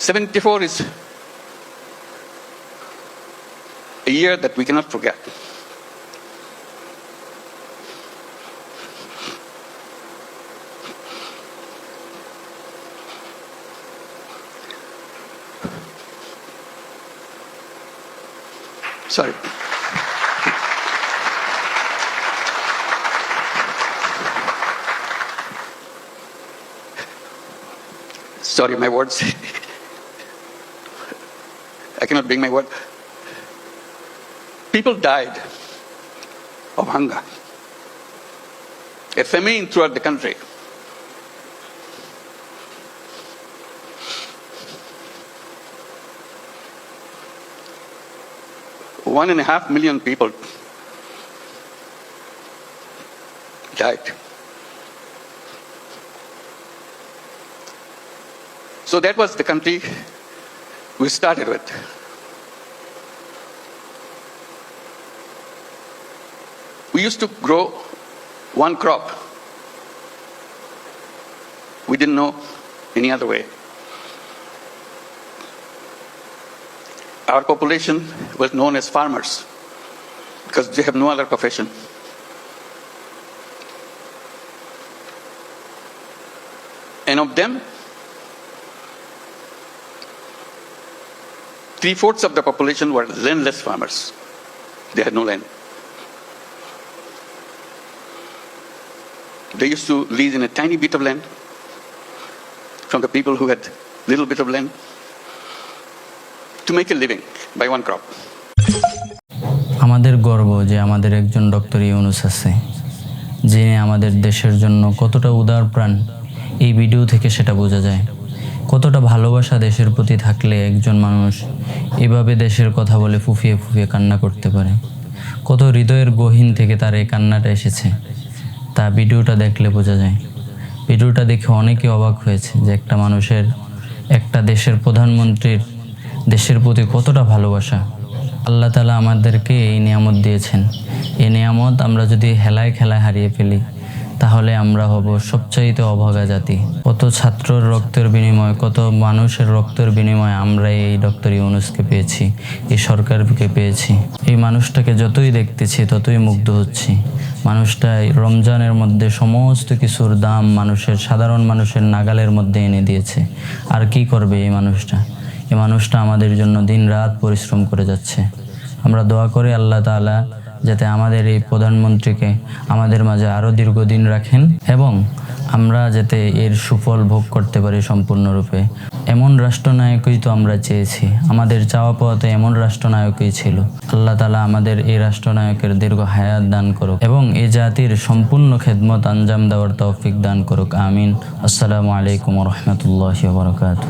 74 is a year that we cannot forget. Sorry. Sorry, my words. Cannot bring my word. People died of hunger. A famine throughout the country. One and a half million people died. So that was the country we started with. We used to grow one crop. We didn't know any other way. Our population was known as farmers because they have no other profession. And of them, three fourths of the population were landless farmers. They had no land. They used to lease in a tiny bit of land from the people who had little bit of land to make a living by one crop. আমাদের গর্ব যে আমাদের একজন doctor Yunus আছে, যিনি আমাদের দেশের জন্য কতটা উদার প্রাণ, এই ভিডিও থেকে সেটা বোঝা যায়। কতটা ভালোবাসা দেশের প্রতি থাকলে একজন মানুষ এভাবে দেশের কথা বলে ফুফিয়ে ফুফিয়ে কান্না করতে পারে। কত হৃদয়ের গহীন থেকে তার এই কান্নাটা এসেছে। তা ভিডিওটা দেখলে বোঝা যায়। ভিডিওটা দেখে অনেকে অবাক হয়েছে যে একটা মানুষের, একটা দেশের প্রধানমন্ত্রীর দেশের প্রতি কতটা ভালোবাসা। আল্লাহ তালা আমাদেরকে এই নিয়ামত দিয়েছেন। এই নিয়ামত আমরা যদি হেলায় খেলায় হারিয়ে ফেলি তাহলে আমরা হব সবচাইতে অভাগা জাতি। কত ছাত্রর রক্তের বিনিময়, কত মানুষের রক্তের বিনিময়ে আমরা এই ডক্টর ইউনুসকে পেয়েছি, এই সরকারকে পেয়েছি। এই মানুষটাকে যতই দেখতেছি, ততই মুগ্ধ হচ্ছি। মানুষটা রমজানের মধ্যে সমস্ত কিছুর দাম মানুষের, সাধারণ মানুষের নাগালের মধ্যে এনে দিয়েছে। আর কি করবে এই মানুষটা? এই মানুষটা আমাদের জন্য দিন রাত পরিশ্রম করে যাচ্ছে। আমরা দোয়া করি আল্লাহ তাআলা যাতে আমাদের এই প্রধানমন্ত্রীকে আমাদের মাঝে আরও দীর্ঘদিন রাখেন এবং আমরা যাতে এর সুফল ভোগ করতে পারি সম্পূর্ণরূপে। এমন রাষ্ট্রনায়কই তো আমরা চেয়েছি। আমাদের চাওয়া পাওয়া তো এমন রাষ্ট্রনায়কই ছিল। আল্লাহ তালা আমাদের এই রাষ্ট্রনায়কের দীর্ঘ হায়াত দান করুক এবং এই জাতির সম্পূর্ণ খেদমত আঞ্জাম দেওয়ার তৌফিক দান করুক। আমিন। আসসালামু আলাইকুম রহমতুল্লাহ বরকাত